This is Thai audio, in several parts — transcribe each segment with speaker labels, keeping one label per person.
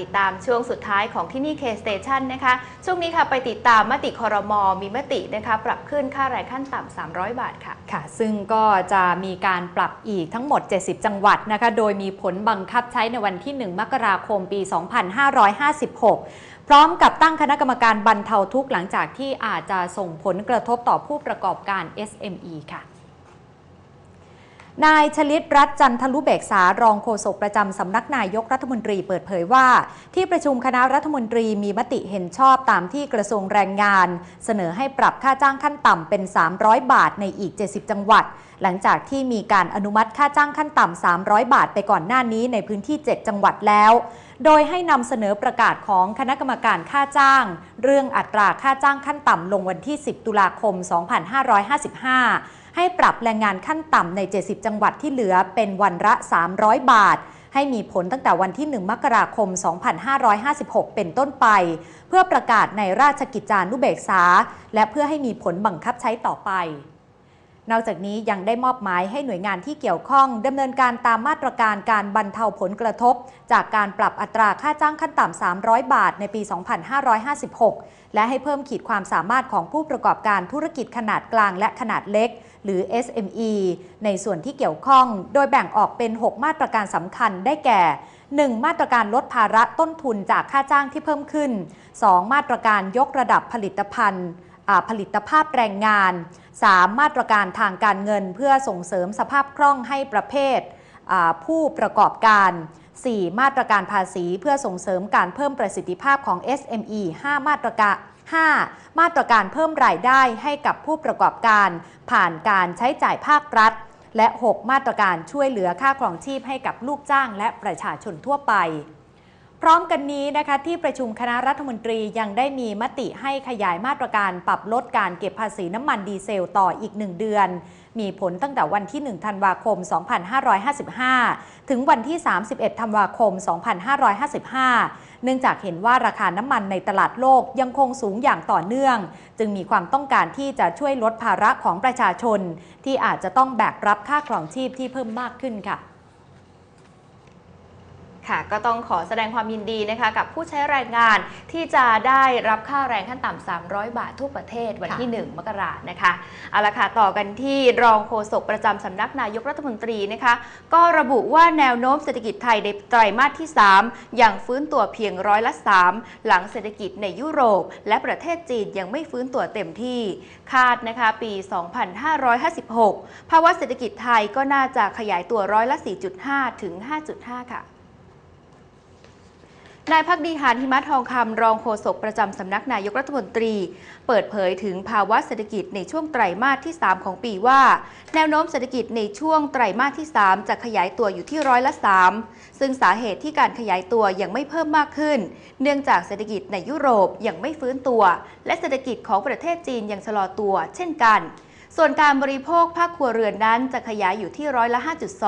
Speaker 1: ติดตามช่วงสุดท้ายของที่นี่ K Station นะคะ ช่วงนี้ค่ะไปติดตามมติคอรมอมีมตินะคะปรับขึ้นค่าแรงขั้นต่ำ300 บาทค่ะ
Speaker 2: ค่ะ ซึ่งก็จะมีการปรับอีกทั้งหมด 70 จังหวัดนะคะ โดยมีผลบังคับใช้ในวันที่ 1 มกราคมปี 2556พร้อมกับตั้งคณะกรรมการบรรเทาทุกข์หลังจากที่อาจจะส่งผลกระทบต่อผู้ประกอบการ SME ค่ะ นายชลิตรัตน์จันทลุเบกษารองโฆษกประจำสำนักนายกรัฐมนตรีเปิดเผยว่า ที่ประชุมคณะรัฐมนตรีมีมติเห็นชอบตามที่กระทรวงแรงงาน เสนอให้ปรับค่าจ้างขั้นต่ำเป็น 300 บาทในอีก 70 จังหวัด หลังจากที่มีการอนุมัติค่าจ้างขั้นต่ำ 300 บาทไปก่อนหน้านี้ในพื้นที่ 7 จังหวัดแล้ว โดยให้นำเสนอประกาศของคณะกรรมการค่าจ้าง เรื่องอัตราค่าจ้างขั้นต่ำลงวันที่ 10 ตุลาคม 2555 ให้ปรับแรงงานขั้นต่ำใน 70 จังหวัดที่เหลือเป็นวันละ 300 บาท ให้มีผลตั้งแต่วันที่ 1 มกราคม 2556 เป็นต้นไป เพื่อประกาศในราชกิจจานุเบกษา และเพื่อให้มีผลบังคับใช้ต่อไป นอกจากนี้ยังได้มอบหมายให้หน่วยงานที่เกี่ยวข้องดำเนินการตามมาตรการการบรรเทาผลกระทบ จากการปรับอัตราค่าจ้างขั้นต่ำ 300 บาทในปี 2556 และให้เพิ่มขีดความสามารถของผู้ประกอบการธุรกิจขนาดกลางและขนาดเล็ก หรือ SME ในส่วนที่เกี่ยวข้อง โดยแบ่งออกเป็น 6 มาตรการสำคัญได้แก่ 1. มาตรการลดภาระต้นทุนจากค่าจ้างที่เพิ่มขึ้น 2. มาตรการยกระดับผลิตภัณฑ์ผลิตภาพแรงงาน 3. มาตรการทางการเงินเพื่อส่งเสริมสภาพคล่องให้ประเภทผู้ประกอบการ 4. มาตรการภาษีเพื่อส่งเสริมการเพิ่มประสิทธิภาพของ SME 5 มาตรการ 5. มาตรการเพิ่มรายได้ให้กับผู้ประกอบการ ผ่านการใช้จ่ายภาครัฐ และ 6 มาตรการช่วยเหลือค่าครองชีพให้กับลูกจ้างและประชาชนทั่วไป พร้อมกันนี้นะคะที่ประชุมคณะรัฐมนตรียังได้มีมติให้ขยายมาตรการปรับลดการเก็บภาษีน้ำมันดีเซลต่ออีก 1 เดือน มีผลตั้งแต่วันที่ 1 ธันวาคม 2555 ถึงวันที่ 31 ธันวาคม 2555 เนื่องจากเห็นว่าราคาน้ำมันในตลาดโลกยังคงสูงอย่างต่อเนื่อง จึงมีความต้องการที่จะช่วยลดภาระของประชาชน ที่อาจจะต้องแบกรับค่าครองชีพที่เพิ่มมากขึ้นค่ะ
Speaker 1: ค่ะก็ต้องขอแสดงความยินดีนะคะกับผู้ใช้แรงงานที่จะได้รับค่าแรงขั้นต่ำ 300 บาททั่วประเทศวันที่ 1 มกรานะคะเอาละค่ะต่อกันที่รองโฆษกประจำสำนักนายกรัฐมนตรีนะคะก็ระบุว่าแนวโน้มเศรษฐกิจไทยในไตรมาสที่3ยังฟื้นตัวเพียงร้อยละ 3 หลังเศรษฐกิจในยุโรป และประเทศจีนยังไม่ฟื้นตัวเต็มที่ คาดนะคะปี 2556 ภาวะเศรษฐกิจไทยก็น่าจะขยายตัวร้อยละ 4.5 ถึง 5.5 ค่ะ นายพักดีหานหิมะทองคำรองโฆษกประจำสำนักนายกรัฐมนตรี เปิดเผยถึงภาวะเศรษฐกิจในช่วงไตรมาสที่ 3 ของปีว่า แนวโน้มเศรษฐกิจในช่วงไตรมาสที่ 3 จะขยายตัวอยู่ที่ร้อยละ 3 ซึ่งสาเหตุที่การขยายตัวยังไม่เพิ่มมากขึ้น เนื่องจากเศรษฐกิจในยุโรปยังไม่ฟื้นตัว และเศรษฐกิจของประเทศจีนยังชะลอตัว เช่นกัน ส่วนการบริโภคภาคครัวเรือนนั้นจะขยายอยู่ที่ร้อยละ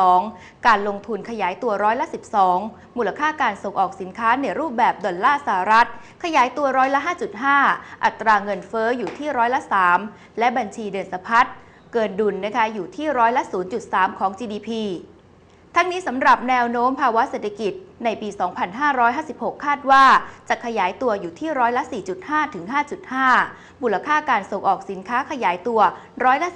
Speaker 1: 5.2 การลงทุนขยายตัวร้อยละ 12 มูลค่าการส่งออกสินค้าในรูปแบบดอลลาร์สหรัฐ ขยายตัวร้อยละ 5.5 อัตราเงินเฟ้ออยู่ที่ร้อยละ 3 และบัญชีเดินสะพัดเกินดุลนะคะอยู่ที่ร้อยละ 0.3 ของ GDP ทั้งนี้สำหรับแนวโน้มภาวะเศรษฐกิจในปี 2556 คาดว่า จะขยายตัวอยู่ที่ร้อยละ 4.5 ถึง 5.5 มูลค่าการส่งออกสินค้าขยายตัวร้อยละ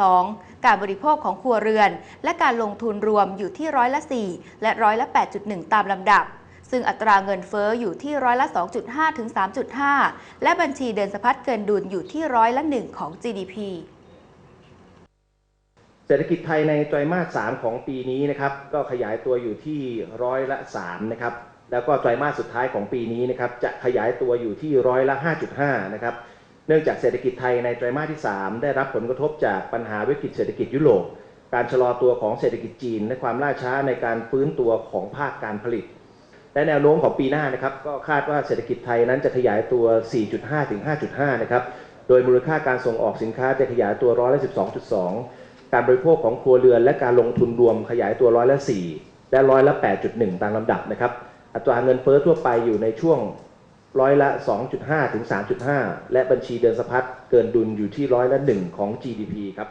Speaker 1: 12.2 การบริโภคของครัวเรือน และการลงทุนรวมอยู่ที่ร้อยละ 4 และร้อยละ 8.1 ตามลำดับ ซึ่งอัตราเงินเฟ้ออยู่ที่ร้อยละ 2.5 ถึง 3.5 และบัญชีเดินสะพัดเกินดุลอยู่ที่ร้อยละ 1 ของ GDP
Speaker 3: เศรษฐกิจไทยในไตรมาส 3 ของปีนี้นะครับก็ขยายตัวอยู่ที่ร้อยละ3นะครับแล้วก็ไตรมาสสุดท้ายของปีนี้นะครับจะขยายตัวอยู่ที่ร้อยละ 5.5นะครับเนื่องจากเศรษฐกิจไทยในไตรมาสที่ 3 ได้รับผลกระทบจากปัญหาวิกฤตเศรษฐกิจยุโรปการชะลอตัวของเศรษฐกิจจีนและความล่าช้าในการฟื้นตัวของภาคการผลิต และแนวโน้มของปีหน้านะครับก็คาดว่าเศรษฐกิจไทยนั้นจะขยายตัว 4.5 ถึง 5.5 นะครับ โดยมูลค่าการส่งออกสินค้าจะขยายตัวร้อยละ 12.2 การบริโภคของครัวเรือน และการลงทุนรวมขยายตัวร้อยละ 4 และร้อยละ 8.1 ตามลำดับนะครับอัตราเงินเฟ้อทั่วไปอยู่ในช่วงร้อยละ 2.5 ถึง 3.5 และบัญชีเดินสะพัดเกินดุลอยู่ที่ร้อยละ 1 ของ GDP ครับ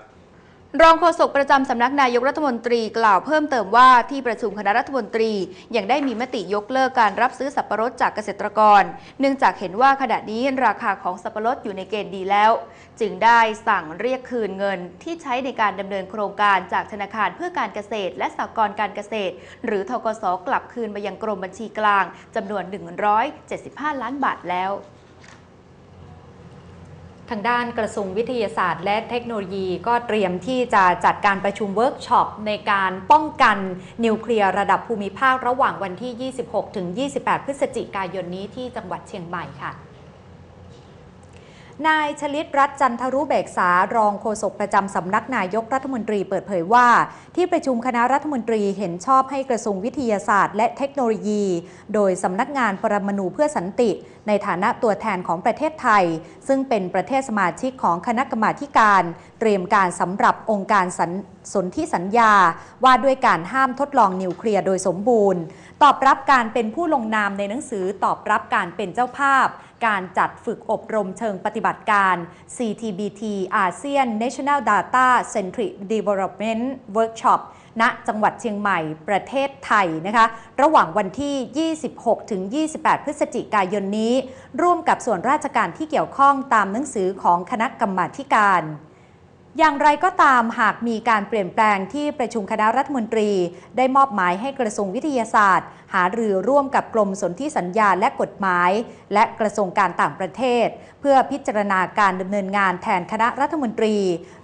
Speaker 1: รองโฆษกประจำสำนักนายกรัฐมนตรีกล่าวเพิ่มเติมว่าที่ประชุมคณะรัฐมนตรียังได้มีมติยกเลิกการรับซื้อสับปะรดจากเกษตรกร เนื่องจากเห็นว่าขณะนี้ราคาของสับปะรดอยู่ในเกณฑ์ดีแล้ว จึงได้สั่งเรียกคืนเงินที่ใช้ในการดำเนินโครงการจากธนาคารเพื่อการเกษตร และสหกรณ์การเกษตร หรือทกสกลับคืนมายังกรมบัญชีกลางจำนวน 175 ล้านบาทแล้ว
Speaker 2: ทางด้านกระทรวงวิทยาศาสตร์ และเทคโนโลยีก็เตรียมที่จะจัดการประชุมเวิร์กช็อปในการป้องกันนิวเคลียร์ระดับภูมิภาคระหว่างวันที่ 26 ถึง 28 พฤศจิกายนนี้ที่จังหวัดเชียงใหม่ค่ะนายชลิตรัตน์จันทรุเบกษารองโฆษกประจำสำนักนายกรัฐมนตรีเปิดเผยว่า ที่ประชุมคณะรัฐมนตรีเห็นชอบให้กระทรวงวิทยาศาสตร์ และเทคโนโลยี โดยสำนักงานปรมาณูเพื่อสันติในฐานะตัวแทนของประเทศไทย ซึ่งเป็นประเทศสมาชิกของคณะกรรมาการ เตรียมการสำหรับองค์การสนสนธิสัญญา ว่าด้วยการห้ามทดลองนิวเคลียร์โดยสมบูรณ์ ตอบรับการเป็นผู้ลงนามในหนังสือตอบรับการเป็นเจ้าภาพ การจัดฝึกอบรมเชิงปฏิบัติการ CTBT ASEAN National Data Centric Development Workshop ณจังหวัดเชียงใหม่ประเทศไทยนะคะ ระหว่างวันที่ 26 ถึง 28 พฤศจิกายนนี้ ร่วมกับส่วนราชการที่เกี่ยวข้องตามหนังสือของคณะกรรมาธิการ อย่างไรก็ตามหากมีการเปลี่ยนแปลงที่ประชุมคณะรัฐมนตรี ได้มอบหมายให้กระทรวงวิทยาศาสตร์ หารือร่วมกับกรมสนธิสัญญาและกฎหมาย และกระทรวงการต่างประเทศ เพื่อพิจารณาการดำเนินงานแทนคณะรัฐมนตรี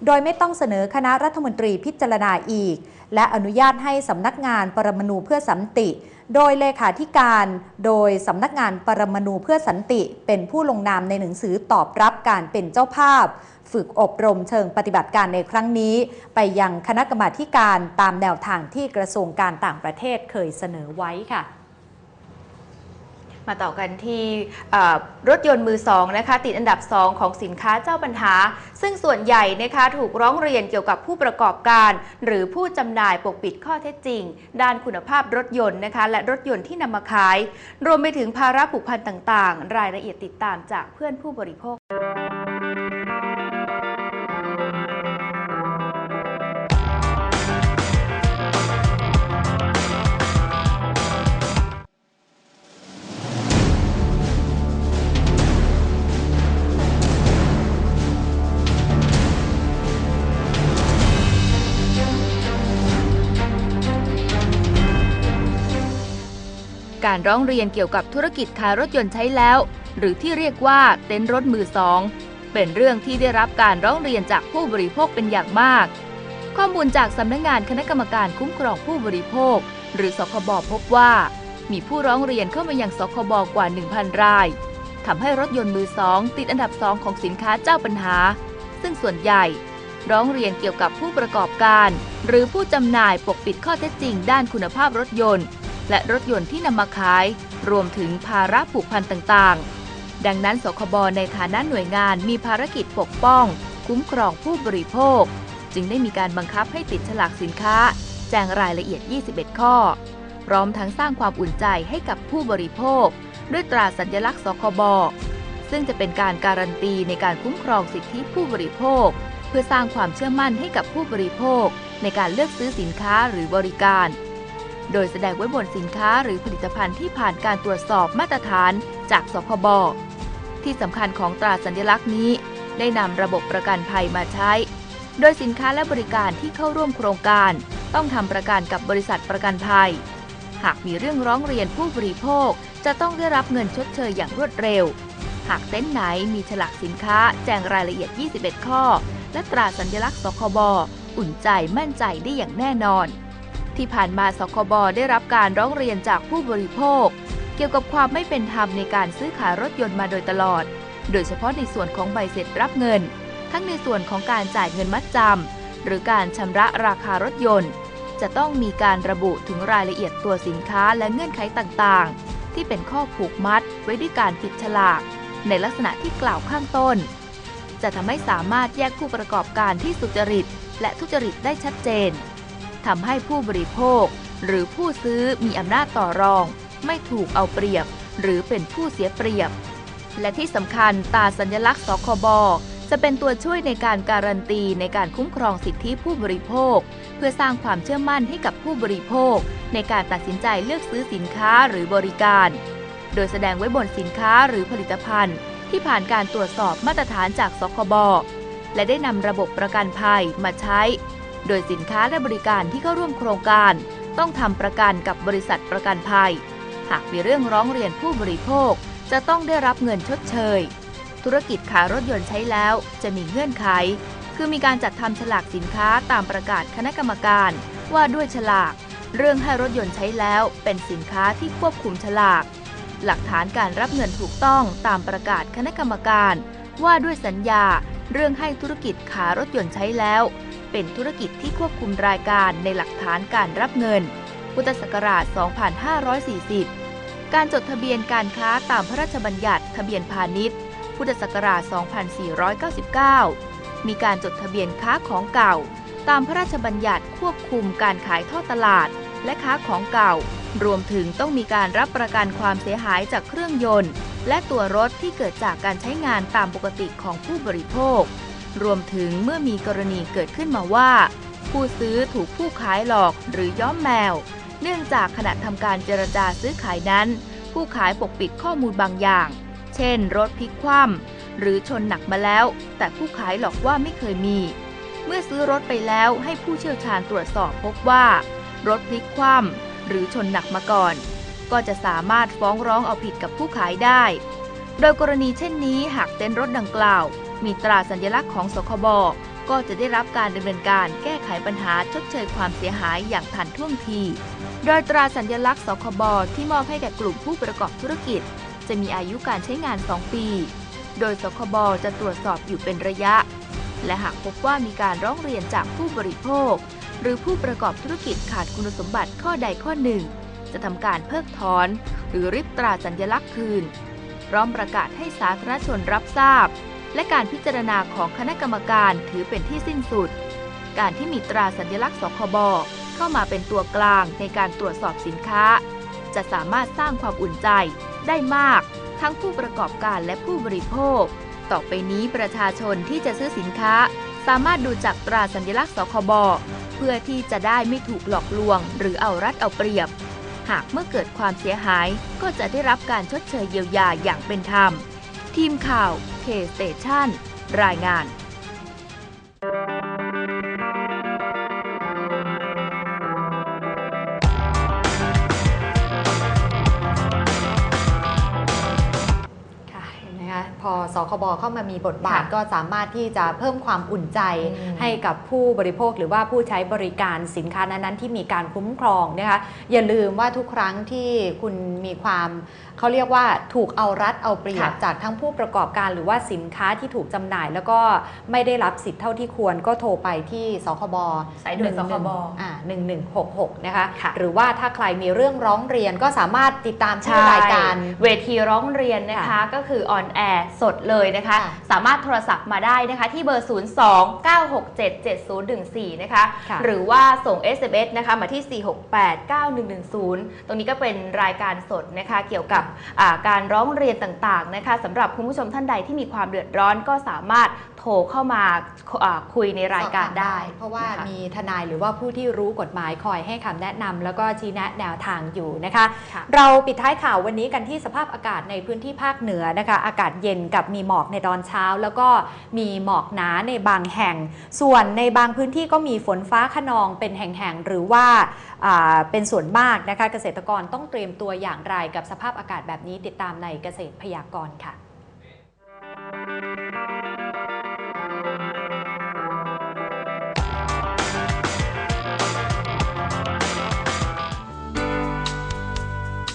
Speaker 2: โดยไม่ต้องเสนอคณะรัฐมนตรีพิจารณาอีก และอนุญาตให้สำนักงานปรมาณูเพื่อสันติ โดยเลขาธิการโดยสำนักงานปรมาณูเพื่อสันติเป็นผู้ลงนามในหนังสือตอบรับการเป็นเจ้าภาพ ฝึกอบรมเชิงปฏิบัติการในครั้งนี้ ไปยังคณะกรรมาการตามแนวทางที่กระทรวงการต่างประเทศเคยเสนอไว้ค่ะ
Speaker 1: มาต่อกันที่รถยนต์มือสองนะคะติดอันดับ 2 ของสินค้าเจ้าปัญหา ซึ่งส่วนใหญ่นะคะถูกร้องเรียนเกี่ยวกับผู้ประกอบการ หรือผู้จำหน่ายปกปิดข้อเท็จจริง ด้านคุณภาพรถยนต์นะคะและรถยนต์ที่นำมาขาย รวมไปถึงภาระผูกพันต่างๆ รายละเอียดติดตามจากเพื่อนผู้บริโภค การร้องเรียนเกี่ยวกับธุรกิจขายรถยนต์ใช้แล้ว หรือที่เรียกว่าเต็นท์รถมือสองเป็นเรื่องที่ได้รับการร้องเรียนจากผู้บริโภคเป็นอย่างมาก ข้อมูลจากสำนักงงานคณะกรรมการคุ้มครองผู้บริโภค หรือสคบพบว่า มีผู้ร้องเรียนเข้ามายังสคบกว่า 1,000 รายทำให้รถยนต์มือสองติดอันดับสองของสินค้าเจ้าปัญหา ซึ่งส่วนใหญ่ ร้องเรียนเกี่ยวกับผู้ประกอบการ หรือผู้จำหน่ายปกปิดข้อเท็จจริงด้านคุณภาพรถยนต์ และรถยนต์ที่นำมาขาย รวมถึงภาระผูกพันต่างๆ ดังนั้นสคบในฐานะหน่วยงานมีภารกิจปกป้อง คุ้มครองผู้บริโภค จึงได้มีการบังคับให้ติดฉลากสินค้า แจ้งรายละเอียด 21 ข้อ พร้อมทั้งสร้างความอุ่นใจให้กับผู้บริโภค ด้วยตราสัญลักษณ์สคบซึ่งจะเป็นการการันตีในการคุ้มครองสิทธิผู้บริโภค เพื่อสร้างความเชื่อมั่นให้กับผู้บริโภค ในการเลือกซื้อสินค้าหรือบริการ โดยแสดงไว้บนสินค้าหรือผลิตภัณฑ์ที่ผ่านการตรวจสอบมาตรฐานจากสคบที่สำคัญของตราสัญลักษณ์นี้ ได้นำระบบประกันภัยมาใช้ โดยสินค้าและบริการที่เข้าร่วมโครงการ ต้องทำประกันกับบริษัทประกันภัย หากมีเรื่องร้องเรียนผู้บริโภค จะต้องได้รับเงินชดเชยอย่างรวดเร็ว หากเต็นท์ไหนมีฉลากสินค้าแจ้งรายละเอียด 21 ข้อ และตราสัญลักษณ์สคบ อุ่นใจมั่นใจได้อย่างแน่นอน ที่ผ่านมาสคบได้รับการร้องเรียนจากผู้บริโภค เกี่ยวกับความไม่เป็นธรรมในการซื้อขายรถยนต์มาโดยตลอด โดยเฉพาะในส่วนของใบเสร็จรับเงิน ทั้งในส่วนของการจ่ายเงินมัดจำหรือการชำระราคารถยนต์ จะต้องมีการระบุถึงรายละเอียดตัวสินค้าและเงื่อนไขต่างๆ ที่เป็นข้อผูกมัดไว้ด้วยการปิดฉลาก ในลักษณะที่กล่าวข้างต้น จะทำให้สามารถแยกผู้ประกอบการที่สุจริต และทุจริตได้ชัดเจน ทำให้ผู้บริโภค หรือผู้ซื้อมีอำนาจต่อรอง ไม่ถูกเอาเปรียบ หรือเป็นผู้เสียเปรียบ และที่สำคัญตาสัญลักษณ์สคบจะเป็นตัวช่วยในการการันตีในการคุ้มครองสิทธิผู้บริโภค เพื่อสร้างความเชื่อมั่นให้กับผู้บริโภค ในการตัดสินใจเลือกซื้อสินค้าหรือบริการ โดยแสดงไว้บนสินค้าหรือผลิตภัณฑ์ ที่ผ่านการตรวจสอบมาตรฐานจากสคบและได้นำระบบประกันภัยมาใช้ โดยสินค้าและบริการที่เข้าร่วมโครงการ ต้องทำประกันกับบริษัทประกันภัย หากมีเรื่องร้องเรียนผู้บริโภค จะต้องได้รับเงินชดเชย ธุรกิจขายรถยนต์ใช้แล้วจะมีเงื่อนไข คือมีการจัดทำฉลากสินค้าตามประกาศคณะกรรมการ ว่าด้วยฉลาก เรื่องให้รถยนต์ใช้แล้วเป็นสินค้าที่ควบคุมฉลาก หลักฐานการรับเงินถูกต้องตามประกาศคณะกรรมการ ว่าด้วยสัญญา เรื่องให้ธุรกิจขายรถยนต์ใช้แล้ว เป็นธุรกิจที่ควบคุมรายการในหลักฐานการรับเงิน พุทธศักราช 2540 การจดทะเบียนการค้าตามพระราชบัญญัติทะเบียนพาณิชย์ พุทธศักราช 2499 มีการจดทะเบียนค้าของเก่า ตามพระราชบัญญัติควบคุมการขายท่อตลาด และค้าของเก่า รวมถึงต้องมีการรับประกันความเสียหายจากเครื่องยนต์ และตัวรถที่เกิดจากการใช้งานตามปกติของผู้บริโภค รวมถึงเมื่อมีกรณีเกิดขึ้นมาว่า ผู้ซื้อถูกผู้ขายหลอกหรือย้อมแมว เนื่องจากขณะทำการเจรจาซื้อขายนั้น ผู้ขายปกปิดข้อมูลบางอย่าง เช่น รถพลิกคว่ำหรือชนหนักมาแล้ว แต่ผู้ขายหลอกว่าไม่เคยมี เมื่อซื้อรถไปแล้วให้ผู้เชี่ยวชาญตรวจสอบพบว่า รถพลิกคว่ำหรือชนหนักมาก่อน ก็จะสามารถฟ้องร้องเอาผิดกับผู้ขายได้ โดยกรณีเช่นนี้หากเต้นรถดังกล่าว มีตราสัญลักษณ์ของสคบก็จะได้รับการดำเนินการแก้ไขปัญหาชดเชยความเสียหายอย่างทันท่วงที โดยตราสัญลักษณ์สคบที่มอบให้แก่กลุ่มผู้ประกอบธุรกิจ จะมีอายุการใช้งาน 2 ปี โดยสคบจะตรวจสอบอยู่เป็นระยะ และหากพบว่ามีการร้องเรียนจากผู้บริโภค หรือผู้ประกอบธุรกิจขาดคุณสมบัติข้อใดข้อหนึ่ง จะทำการเพิกถอน หรือริบตราสัญลักษณ์คืน พร้อมประกาศให้สาธารณชนรับทราบ และการพิจารณาของคณะกรรมการถือเป็นที่สิ้นสุด การที่มีตราสัญลักษณ์สคบเข้ามาเป็นตัวกลางในการตรวจสอบสินค้า จะสามารถสร้างความอุ่นใจได้มาก ทั้งผู้ประกอบการและผู้บริโภค ต่อไปนี้ประชาชนที่จะซื้อสินค้า สามารถดูจากตราสัญลักษณ์สคบเพื่อที่จะได้ไม่ถูกหลอกลวง หรือเอารัดเอาเปรียบ หากเมื่อเกิดความเสียหายก็จะได้รับการชดเชยเยียวยาอย่างเป็นธรรม ทีมข่าวเคสเตชันรายงาน
Speaker 2: ค่ะเห็นไหมคะพอสคบเข้ามามีบทบาท
Speaker 1: ค่ะ
Speaker 2: ก็สามารถที่จะเพิ่มความอุ่นใจ
Speaker 1: อืม
Speaker 2: ให้กับผู้บริโภคหรือว่าผู้ใช้บริการสินค้านั้นๆที่มีการคุ้มครองนะคะอย่าลืมว่าทุกครั้งที่คุณมีความ เขาเรียกว่าถูกเอารัดเอาเปรียบ
Speaker 1: ค่ะ
Speaker 2: จากทั้งผู้ประกอบการหรือว่าสินค้าที่ถูกจำหน่าย แล้วก็ไม่ได้รับสิทธิ์เท่าที่ควรก็โทรไปที่สคบ
Speaker 1: สายด่วนสคบ
Speaker 2: อ่า1166นะคะ
Speaker 1: ค่ะ
Speaker 2: หรือว่าถ้าใครมีเรื่องร้องเรียนก็สามารถติดตามที่รายการ
Speaker 1: เวทีร้องเรียนนะคะ
Speaker 2: ค่ะ
Speaker 1: ก็คือออนแอร์สดเลยนะคะ
Speaker 2: ค่ะ
Speaker 1: สามารถโทรศัพท์มาได้นะคะที่เบอร์ 0 2 9 6 7 7 0 1 4 นะคะ
Speaker 2: ค่ะ
Speaker 1: หรือว่าส่ง SMS นะคะมาที่ 468 9110 ตรงนี้ก็เป็นรายการสดนะคะเกี่ยวกับอ่าการร้องเรียนต่างๆนะคะสำหรับคุณผู้ชมท่านใดที่มีความเดือดร้อนก็สามารถโทรเข้ามาอ่าคุยในรายการได้
Speaker 2: เพราะว่า
Speaker 1: นะคะ
Speaker 2: มีทนายหรือว่าผู้ที่รู้กฎหมายคอยให้คำแนะนำแล้วก็ชี้แนะแนวทางอยู่นะคะ
Speaker 1: ค่ะ
Speaker 2: เราปิดท้ายข่าววันนี้กันที่สภาพอากาศในพื้นที่ภาคเหนือนะคะ อากาศเย็นกับมีหมอกในตอนเช้า แล้วก็มีหมอกหนาในบางแห่ง ส่วนในบางพื้นที่ก็มีฝนฟ้าขนองเป็นแห่งๆหรือว่าอ่าเป็นส่วนมากนะคะ เกษตรกรต้องเตรียมตัวอย่างไรกับสภาพอากาศแบบนี้ติดตามในเกษตรพยากรณ์ค่ะ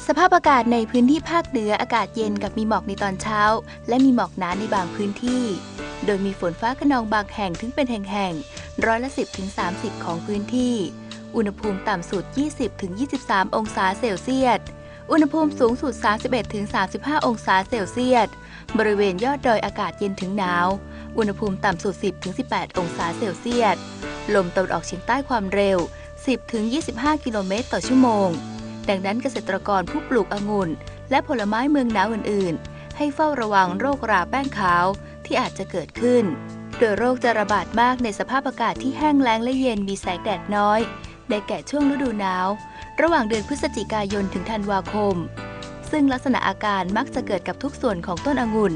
Speaker 1: สภาพอากาศในพื้นที่ภาคเหนืออากาศเย็นกับมีหมอกในตอนเช้า และมีหมอกหนาในบางพื้นที่ โดยมีฝนฟ้าขนองบางแห่งถึงเป็นแห่งๆร้อยละ 10ถึง30 ของพื้นที่ อุณหภูมิต่ำสุด 20ถึง23 องศาเซลเซียส อุณหภูมิสูงสุด 31-35 องศาเซลเซียส บริเวณยอดดอยอากาศเย็นถึงหนาว อุณหภูมิต่ำสุด 10-18 องศาเซลเซียส ลมตะวันออกเฉียงใต้ความเร็ว 10-25 กิโลเมตรต่อชั่วโมง ดังนั้นเกษตรกรผู้ปลูกองุ่น และผลไม้เมืองหนาวอื่น ๆ ให้เฝ้าระวังโรคราแป้งขาวที่อาจจะเกิดขึ้น โดยโรคจะระบาดมากในสภาพอากาศที่แห้งแล้งและเย็นมีแสงแดดน้อย ได้แก่ช่วงฤดูหนาว ระหว่างเดือนพฤศจิกายนถึงธันวาคม ซึ่งลักษณะอาการมักจะเกิดกับทุกส่วนของต้นองุ่น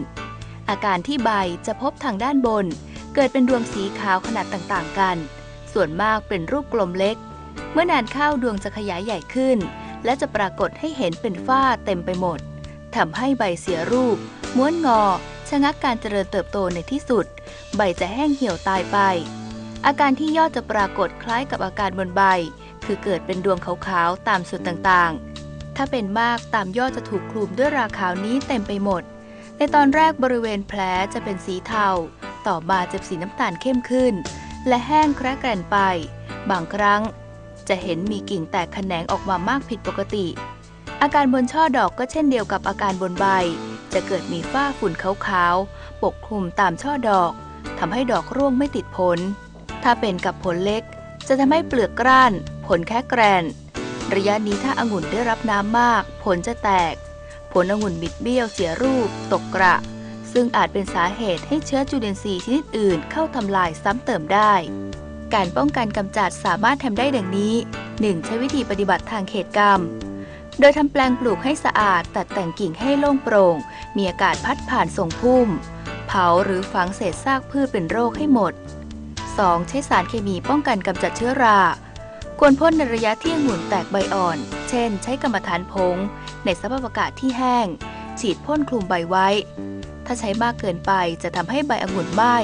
Speaker 1: อาการที่ใบจะพบทางด้านบน เกิดเป็นดวงสีขาวขนาดต่างๆ กัน ส่วนมากเป็นรูปกลมเล็ก เมื่อนานเข้าดวงจะขยายใหญ่ขึ้น และจะปรากฏให้เห็นเป็นฝ้าเต็มไปหมดทำให้ใบเสียรูป ม้วนงอ ชะงักการเจริญเติบโตในที่สุด ใบจะแห้งเหี่ยวตายไป อาการที่ยอดจะปรากฏคล้ายกับอาการบนใบ คือเกิดเป็นดวงขาวๆ ตามส่วนต่างๆ ถ้าเป็นมากตามยอดจะถูกคลุมด้วยราขาวนี้เต็มไปหมด ในตอนแรกบริเวณแผลจะเป็นสีเทา ต่อมาจะสีน้ำตาลเข้มขึ้น และแห้งแคระแกรนไป บางครั้ง จะเห็นมีกิ่งแตกแขนงออกมามากผิดปกติ อาการบนช่อดอกก็เช่นเดียวกับอาการบนใบ จะเกิดมีฝ้าฝุ่นขาวๆ ปกคลุมตามช่อดอกทำให้ดอกร่วงไม่ติดผล ถ้าเป็นกับผลเล็ก จะทำให้เปลือกกร้าน ผลแค่แกรน ระยะนี้ถ้าองุ่นได้รับน้ำมาก ผลจะแตก ผลองุ่นบิดเบี้ยวเสียรูป ตกกระ ซึ่งอาจเป็นสาเหตุให้เชื้อจุลินทรีย์ชนิดอื่นเข้าทำลายซ้ำเติมได้ การป้องกันกำจัดสามารถทำได้ดังนี้ 1. ใช้วิธีปฏิบัติทางเขตกรรม โดยทำแปลงปลูกให้สะอาด ตัดแต่งกิ่งให้โล่งโปร่ง มีอากาศพัดผ่านส่งพุ่ม เผาหรือฝังเศษซากพืชเป็นโรคให้หมด 2. ใช้สารเคมีป้องกันกำจัดเชื้อรา ควรพ่นในระยะที่องุ่นแตกใบอ่อน เช่น ใช้กรรมฐานผงในสภาพอากาศที่แห้ง ฉีดพ่นคลุมใบไว้ ถ้าใช้มากเกินไปจะทำให้ใบองุ่นไหม้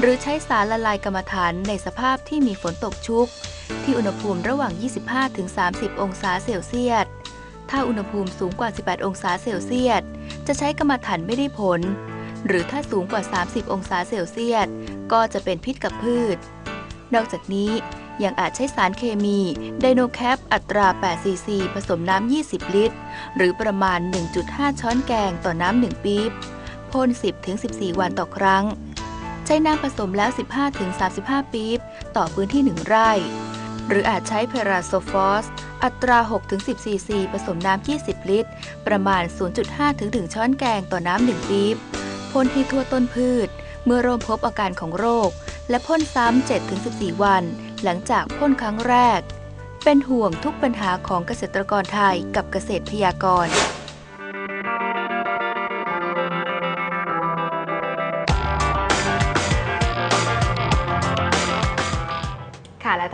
Speaker 1: หรือใช้สารละลายกรรมฐานในสภาพที่มีฝนตกชุก ที่อุณหภูมิระหว่าง 25-30 องศาเซลเซียส ถ้าอุณหภูมิสูงกว่า 18 องศาเซลเซียส จะใช้กรรมฐานไม่ได้ผล หรือถ้าสูงกว่า 30 องศาเซลเซียส ก็จะเป็นพิษกับพืช นอกจากนี้ ยังอาจใช้สารเคมีไดโนแคปอัตรา 8 ซีซี ผสมน้ำ 20 ลิตร หรือประมาณ 1.5 ช้อนแกงต่อน้ำ 1 ปี๊บพ่น 10-14 วันต่อครั้ง ใช้น้ำผสมแล้ว 15-35 ปี๊บต่อพื้นที่ 1 ไร่ หรืออาจใช้เพราโซฟอสอัตรา 6-10 ซีซี ผสมน้ำ 20 ลิตร ประมาณ 0.5-1 ช้อนแกงต่อน้ำ 1 ปี๊บพ่นให้ทั่วต้นพืช เมื่อเริ่มพบอาการของโรค และพ่นซ้ำ 7-14 วัน หลังจากพ่นครั้งแรก เป็นห่วงทุกปัญหาของเกษตรกรไทยกับเกษตรพยากร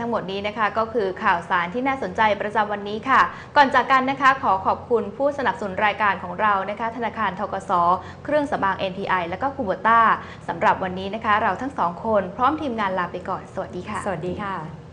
Speaker 1: ทั้งหมดนี้นะคะ ก็คือข่าวสารที่น่าสนใจประจำวันนี้ค่ะ ก่อนจากกันนะคะขอขอบคุณผู้สนับสนุนรายการของเรานะคะ ธนาคารทกส เครื่องสำอาง NPI และก็คูโบต้าสำหรับวันนี้นะคะ เราทั้งสองคนพร้อมทีมงานลาไปก่อน สวัสดีค่ะ
Speaker 2: สวัสดีค่ะ